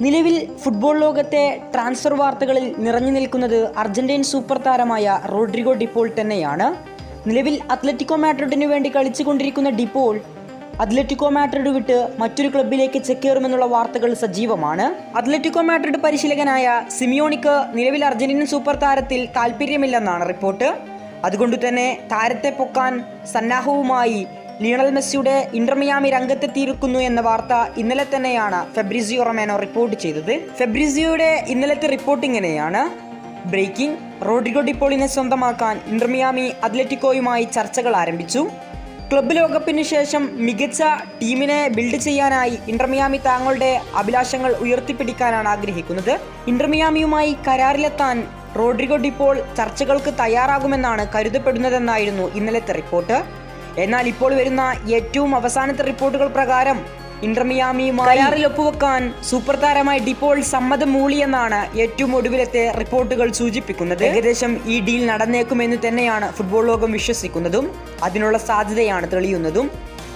നിലവിൽ ഫുട്ബോൾ ലോകത്തെ ട്രാൻസ്ഫർ വാർത്തകളിൽ നിറഞ്ഞു നിൽക്കുന്നത് അർജന്റീൻ സൂപ്പർ താരമായ റോഡ്രിഗോ ഡിപ്പോൾ തന്നെയാണ്. നിലവിൽ അത്ലറ്റിക്കോ മാഡ്രിഡിന് വേണ്ടി കളിച്ചുകൊണ്ടിരിക്കുന്ന ഡിപ്പോൾ അത്ലറ്റിക്കോ മാഡ്രിഡ് വിട്ട് മറ്റൊരു ക്ലബിലേക്ക് ചെക്കേറുമെന്നുള്ള വാർത്തകൾ സജീവമാണ്. അത്ലറ്റിക്കോ മാഡ്രിഡ് പരിശീലകനായ സിമിയോണിക്ക് നിലവിൽ അർജന്റീനൻ സൂപ്പർ താരത്തിൽ താല്പര്യമില്ലെന്നാണ് റിപ്പോർട്ട്. അതുകൊണ്ട് തന്നെ താരത്തെ പൊക്കാൻ സന്നാഹവുമായി ലിയണൽ മെസ്സിയുടെ ഇന്റർമിയാമി രംഗത്തെത്തിയിരിക്കുന്നു എന്ന വാർത്ത ഇന്നലെ തന്നെയാണ് ഫെബ്രിസിയോ റൊമാനോ റിപ്പോർട്ട് ചെയ്തത്. ഫെബ്രിസിയോയുടെ ഇന്നലത്തെ റിപ്പോർട്ട് ഇങ്ങനെയാണ്. ബ്രേക്കിംഗ് റോഡ്രിഗോ ഡിപ്പോളിനെ സ്വന്തമാക്കാൻ ഇന്റർമിയാമി അത്ലറ്റിക്കോയുമായി ചർച്ചകൾ ആരംഭിച്ചു. ക്ലബ്ബ് ലോകകപ്പിന് ശേഷം മികച്ച ടീമിനെ ബിൽഡ് ചെയ്യാനായി ഇന്റർമിയാമി താങ്കളുടെ അഭിലാഷങ്ങൾ ഉയർത്തിപ്പിടിക്കാനാണ് ആഗ്രഹിക്കുന്നത്. ഇന്റർമിയാമിയുമായി കരാറിലെത്താൻ റോഡ്രിഗോ ഡിപ്പോൾ ചർച്ചകൾക്ക് തയ്യാറാകുമെന്നാണ് കരുതപ്പെടുന്നതെന്നായിരുന്നു ഇന്നലത്തെ റിപ്പോർട്ട്. എന്നാൽ ഇപ്പോൾ വരുന്ന ഏറ്റവും അവസാനത്തെ റിപ്പോർട്ടുകൾ പ്രകാരം ഇന്റർമിയാമി കരാറിൽ ഒപ്പുവെക്കാൻ സൂപ്പർ താരമായി ഡിപ്പോൾ സമ്മതം മൂളിയെന്നാണ് ഏറ്റവും ഒടുവിലത്തെ റിപ്പോർട്ടുകൾ സൂചിപ്പിക്കുന്നത്. ഏകദേശം ഈ ഡീൽ നടന്നേക്കുമെന്ന് തന്നെയാണ് ഫുട്ബോൾ ലോകം വിശ്വസിക്കുന്നതും അതിനുള്ള സാധ്യതയാണ് തെളിയുന്നതും.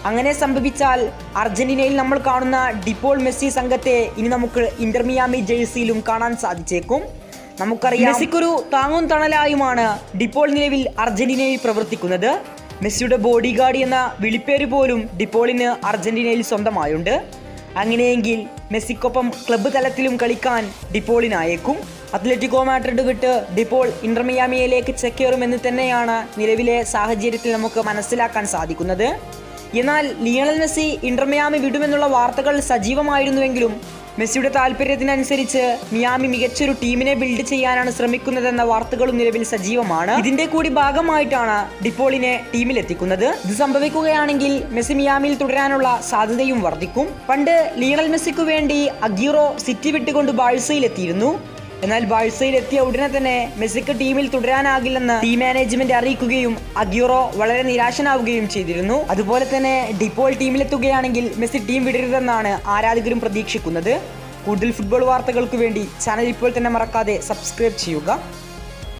അങ്ങനെ സംഭവിച്ചാൽ അർജന്റീനയിൽ നമ്മൾ കാണുന്ന ഡിപ്പോൾ മെസ്സി സംഘത്തെ ഇനി നമുക്ക് ഇന്റർമിയാമി ജേഴ്സിയിലും കാണാൻ സാധിച്ചേക്കും. നമുക്കറിയാം മെസ്സിക്കൊരു താങ്ങും തണലായുമാണ് ഡിപ്പോൾ നിലവിൽ അർജന്റീനയിൽ പ്രവർത്തിക്കുന്നത്. മെസ്സിയുടെ ബോഡി ഗാർഡ് എന്ന വിളിപ്പേര് പോലും ഡിപ്പോളിന് അർജന്റീനയിൽ സ്വന്തമായുണ്ട്. അങ്ങനെയെങ്കിൽ മെസ്സിക്കൊപ്പം ക്ലബ്ബ് തലത്തിലും കളിക്കാൻ ഡിപ്പോളിനായേക്കും. അത്ലറ്റിക്കോ മാഡ്രിഡ് വിട്ട് ഡിപ്പോൾ ഇന്റർമിയാമിയയിലേക്ക് ചെക്കേറുമെന്ന് തന്നെയാണ് നിലവിലെ സാഹചര്യത്തിൽ നമുക്ക് മനസ്സിലാക്കാൻ സാധിക്കുന്നത്. എന്നാൽ ലിയണൽ മെസ്സി ഇന്റർമിയാമി വിടുമെന്നുള്ള വാർത്തകൾ സജീവമായിരുന്നുവെങ്കിലും മെസ്സിയുടെ താല്പര്യത്തിനനുസരിച്ച് മിയാമി മികച്ചൊരു ടീമിനെ ബിൽഡ് ചെയ്യാനാണ് ശ്രമിക്കുന്നതെന്ന വാർത്തകളും നിലവിൽ സജീവമാണ്. ഇതിന്റെ കൂടി ഭാഗമായിട്ടാണ് ഡിപ്പോളിനെ ടീമിലെത്തിക്കുന്നത്. ഇത് സംഭവിക്കുകയാണെങ്കിൽ മെസ്സി മിയാമിയിൽ തുടരാനുള്ള സാധ്യതയും വർദ്ധിക്കും. പണ്ട് ലിയണൽ മെസ്സിക്കു വേണ്ടി അഗീറോ സിറ്റി വിട്ടുകൊണ്ട് ബാഴ്സയിലെത്തിയിരുന്നു എന്നാൽ ബാഴ്സയിൽ എത്തിയ ഉടനെ തന്നെ മെസ്സിക്ക് ടീമിൽ തുടരാനാകില്ലെന്ന് ടീം മാനേജ്മെന്റ് അറിയിക്കുകയും അഗ്യൂറോ വളരെ നിരാശനാവുകയും ചെയ്തിരുന്നു. അതുപോലെ തന്നെ ഡിപ്പോൾ ടീമിലെത്തുകയാണെങ്കിൽ മെസ്സി ടീം വിടരുതെന്നാണ് ആരാധകരും പ്രതീക്ഷിക്കുന്നത്. കൂടുതൽ ഫുട്ബോൾ വാർത്തകൾക്ക് വേണ്ടി ചാനൽ ഇപ്പോൾ തന്നെ മറക്കാതെ സബ്സ്ക്രൈബ് ചെയ്യുക.